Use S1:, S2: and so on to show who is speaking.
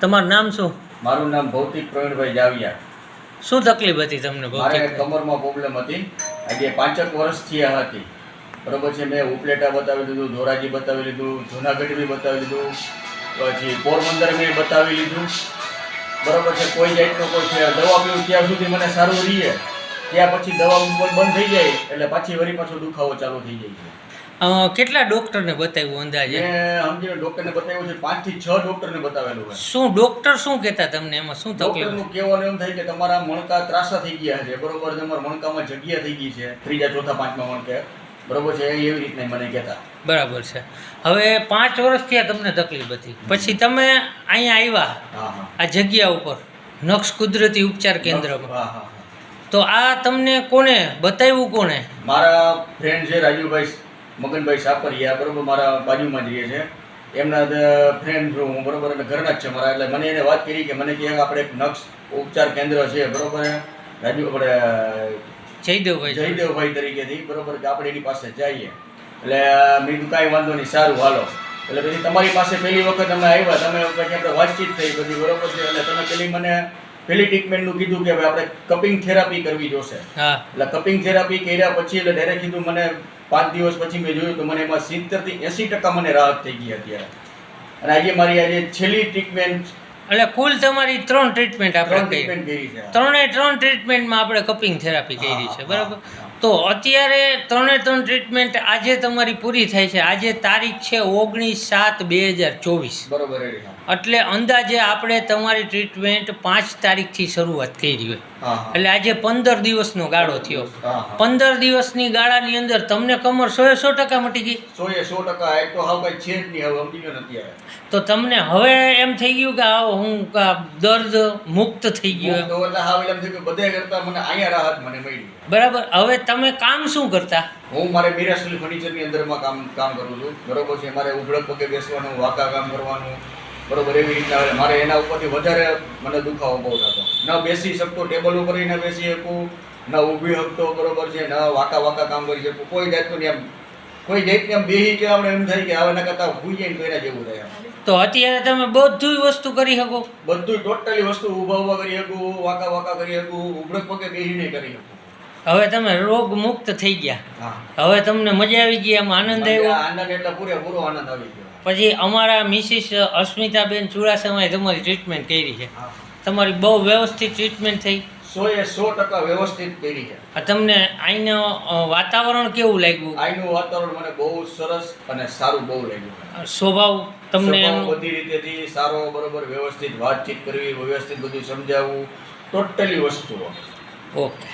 S1: તમારું નામ શું?
S2: મારું નામ ભૌતિક પ્રવીણભાઈ જાવિયા.
S1: શું તકલીફ હતી તમને
S2: મારે
S1: ભૌતિક
S2: કમરમાં પ્રોબ્લેમ હતી. આજે પાંચેક વર્ષ થયા હતી. બરોબર છે મેં ઉપલેટા બતાવી દીધું ધોરાજી બતાવી લીધું જુનાગઢ બી બતાવી લીધું પછી પોરબંદર મેં બતાવી લીધું. બરોબર છે કોઈ જાતનો કોઈ છે દવા પીવું ત્યાં સુધી મને સારું રહીએ ત્યાં પછી દવા બંધ થઈ જાય એટલે પાછી વળી પાછો દુખાવો ચાલુ થઈ જાય છે.
S1: કેટલા ડોક્ટરને બતાવ્યું અંદાજે?
S2: મેં સમજીને ડૉક્ટરને બતાવ્યું છે પાંચથી છ ડૉક્ટરને બતાવેલું હોય
S1: શું ડોક્ટર શું કહેતા તમને એમાં? શું તકલીફ?
S2: ડૉક્ટરનું કહેવાનું એમ થાય કે તમારા મણકા ત્રાસા થઈ ગયા છે બરોબર? તમારા મણકામાં જગ્યા થઈ ગઈ છે ત્રીજા ચોથા પાંચમા મણકે. બરોબર છે? એ એવી રીતના મને કહેતા.
S1: બરાબર છે. હવે પાંચ વર્ષ થયા તમને તકલીફ હતી. પછી તમે અહીંયા આવ્યા આ જગ્યા ઉપર નક્ષ કુદરતી ઉપચાર કેન્દ્રમાં. તો આ તમને કોને બતાવ્યું કોને
S2: મારા ફ્રેન્ડ છે રાજુભાઈ મગનભાઈ સાપરિયા બરાબર મારા બાજુમાં જ રહે છે. એમના ફ્રેન્ડ છું હું બરાબર એટલે ઘરના જ છે મારા. એટલે મને એને વાત કરી કે મને કે આપણે એક નક્ષ ઉપચાર કેન્દ્ર છે બરાબર રાજુ આપણે
S1: જયદેવભાઈ
S2: જયદેવભાઈ તરીકેથી બરાબર કે આપણે એની પાસે જઈએ. એટલે મેં કાંઈ વાંધો નહીં સારું હાલો. એટલે પછી તમારી પાસે પહેલી વખત અમે આવ્યા તમે આપણે વાતચીત થઈ બધી બરોબર છે? એટલે તમે પેલી મને પેલી ટ્રીટમેન્ટનું કીધું કે હવે આપણે કપિંગ થેરાપી કરવી જોશે.
S1: હા.
S2: એટલે કપિંગ થેરાપી કર્યા પછી એટલે ડાયરેક્ટ કીધું મને પાંચ દિવસ પછી મેં જોયું તો મને એમાં સિત્તેરથી એંસી ટકા મને રાહત થઈ ગઈ અત્યારે. અને આજે મારી આજે છેલ્લી ટ્રીટમેન્ટ
S1: એટલે કુલ તમારી ત્રણ ટ્રીટમેન્ટ આપણે
S2: ત્રણ
S1: કરી. ત્રણે ત્રણ ટ્રીટમેન્ટમાં આપણે કપિંગ થેરાપી કરી છે બરાબર? તો અત્યારે ત્રણે ત્રણ ટ્રીટમેન્ટ આજે તમારી પૂરી થાય છે. આજે તારીખ છે ઓગણીસ સાત બે હજાર ચોવીસ.
S2: બરોબર
S1: એટલે અંદાજે આપણે તમારી ટ્રીટમેન્ટ પાંચ તારીખથી શરૂઆત કરી હોય. એટલે આજે પંદર દિવસનો ગાળો થયો. પંદર દિવસની ગાળાની અંદર તમને કમર સો સો ટકા મટી ગઈ?
S2: સો સો ટકા તો
S1: તમને હવે એમ થઈ ગયું કે આ હું દર્દ મુક્ત થઈ ગયો એમ.
S2: તો એટલે હાવ એમ થયું કે બધે કરતા મને અહીંયા રાહત મને મળી
S1: બરાબર. હવે તમે કામ શું કરતા?
S2: હું મારે મિરાસલ ફર્નિચરની અંદરમાં કામ કામ કરું છું. બરોબર છે મારે ઉભળક પગે બેસવાનું વાંકા કામ કરવાનું બરોબર એવી રીતના આવે. મારે એના ઉપરથી વધારે મને દુખાવો બહુ થતો. ન બેસી શકતો ટેબલ ઉપર ન બેસી શકું ન ઊભી શકતો બરોબર છે ન વાંકા વાંકા કામ કરી શકું. કોઈ જાતનું એમ કોઈ જાતની આમ બેહી કે આપણે એમ થાય કે હવે એના કરતાં ભૂઈ જાય તો એના જેવું થાય
S1: તો અત્યારે તમે બધું વસ્તુ કરી શકો.
S2: બધું ટોટલી વસ્તુ ઊભા ઊભા કરી શકું વાંકા વાંકા કરી શકું ઉભરક પગે બેહીને કરી શકું.
S1: હવે તમે રોગ મુક્ત થઈ ગયા.
S2: હા.
S1: હવે તમને મજા આવી ગઈ એમ આનંદ આવ્યો?
S2: આનંદ એટલે પૂરેપૂરો આનંદ આવી ગયો.
S1: પછી અમારા મિસિસ અસ્મિતાબેન ચુડાસમાએ તમારી ટ્રીટમેન્ટ કરી છે. તમારી બહુ વ્યવસ્થિત ટ્રીટમેન્ટ થઈ.
S2: સો એ સો ટકા વ્યવસ્થિત કરી છે.
S1: તમને અહીંનું વાતાવરણ કેવું લાગ્યું?
S2: અહીંનું વાતાવરણ મને બહુ સરસ અને સારું બહુ લાગ્યું.
S1: સ્વભાવ તમને
S2: બધી રીતેથી સારો બરોબર વ્યવસ્થિત વાતચીત કરવી વ્યવસ્થિત બધું સમજાવવું ટોટલી વસ્તુઓ.
S1: ઓકે.